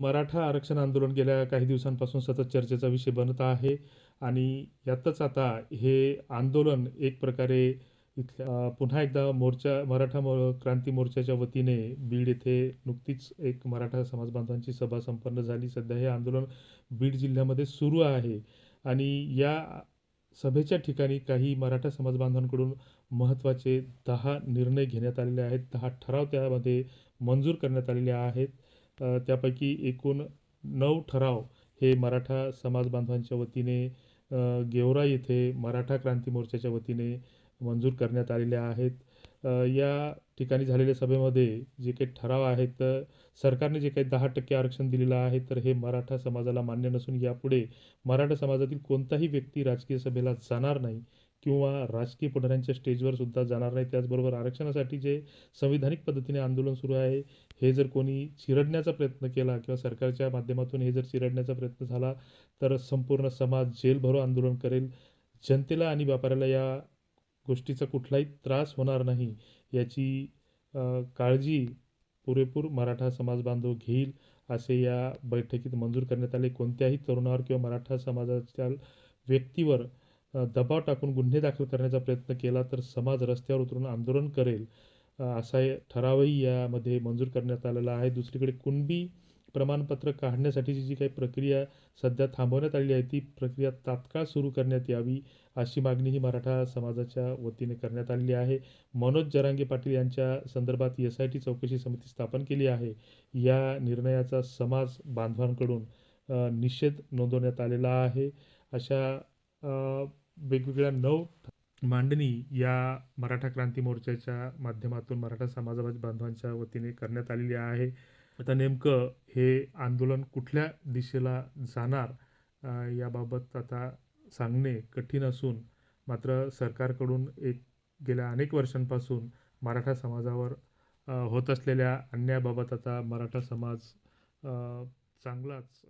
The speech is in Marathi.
मराठा आरक्षण आंदोलन गेल्या काही दिवसांपासून सतत चर्चेचा विषय बनत आहे आणि यातच आता हे आंदोलन एक प्रकारे इथल्या पुन्हा एकदा मोर्चा मराठा मो क्रांती मोर्चाच्या वतीने बीड येथे नुकतीच एक मराठा समाज बांधवांची सभा संपन्न झाली. सध्या हे आंदोलन बीड जिल्ह्यामध्ये सुरू आहे आणि या सभेच्या ठिकाणी काही मराठा समाज बांधवांकडून महत्त्वाचे दहा निर्णय घेण्यात आलेले आहेत. दहा ठराव त्यामध्ये मंजूर करण्यात आलेले आहेत. त्यापैकी एकूण नऊ ठराव हे मराठा समाज बांधवांच्या वतीने गेवरा येथे मराठा क्रांती मोर्चाच्या वतीने मंजूर करण्यात आलेल्या आहेत. या ठिकाणी झालेल्या सभेमध्ये जे काही ठराव आहेत तर सरकारने जे काही दहा टक्के आरक्षण दिलेलं आहे तर हे मराठा समाजाला मान्य नसून यापुढे मराठा समाजातील कोणताही व्यक्ती राजकीय सभेला जाणार नाही किंवा राजकीय पुढाऱ्यांच्या स्टेजवर सुद्धा जाणार नाही. त्याचबरोबर आरक्षणासाठी जे संविधानिक पद्धतीने आंदोलन सुरू आहे हे जर कोणी चिरडण्याचा प्रयत्न केला किंवा सरकारच्या माध्यमातून हे जर चिरडण्याचा प्रयत्न झाला तर संपूर्ण समाज जेलभरो आंदोलन करेल. जनतेला आणि व्यापाऱ्याला या गोष्टीचा कुठलाही त्रास होणार नाही याची काळजी पुरेपूर मराठा समाज बांधव घेईल असे या बैठकीत मंजूर करण्यात आले. कोणत्याही तरुणावर किंवा मराठा समाजाच्या व्यक्तीवर दबाव टाकून गुन्हे दाखल करण्याचा प्रयत्न केला तर समाज रस्त्यावर उतरून आंदोलन करेल. असा हे ठरावही यामध्ये मंजूर करण्यात आलेला आहे. दुसरीकडे कुणबी प्रमाणपत्र काढण्यासाठीची जी काही प्रक्रिया सध्या थांबवण्यात आलेली आहे ती प्रक्रिया तात्काळ सुरू करण्यात यावी अशी मागणी ही मराठा समाजाच्या वतीने करण्यात आलेली आहे. मनोज जरांगे पाटील यांच्या संदर्भात एस आय टी चौकशी समिती स्थापन केली आहे. या निर्णयाचा समाज बांधवांकडून निषेध नोंदवण्यात आलेला आहे. अशा वेगवेगळ्या नऊ मांडणी या मराठा क्रांती मोर्चाच्या माध्यमातून मराठा समाजा बांधवांच्या वतीने करण्यात आलेली आहे. आता नेमकं हे आंदोलन कुठल्या दिशेला जाणार याबाबत आता सांगणे कठीण असून मात्र सरकारकडून एक गेल्या अनेक वर्षांपासून मराठा समाजावर होत असलेल्या अन्यायाबाबत आता मराठा समाज चांगलाच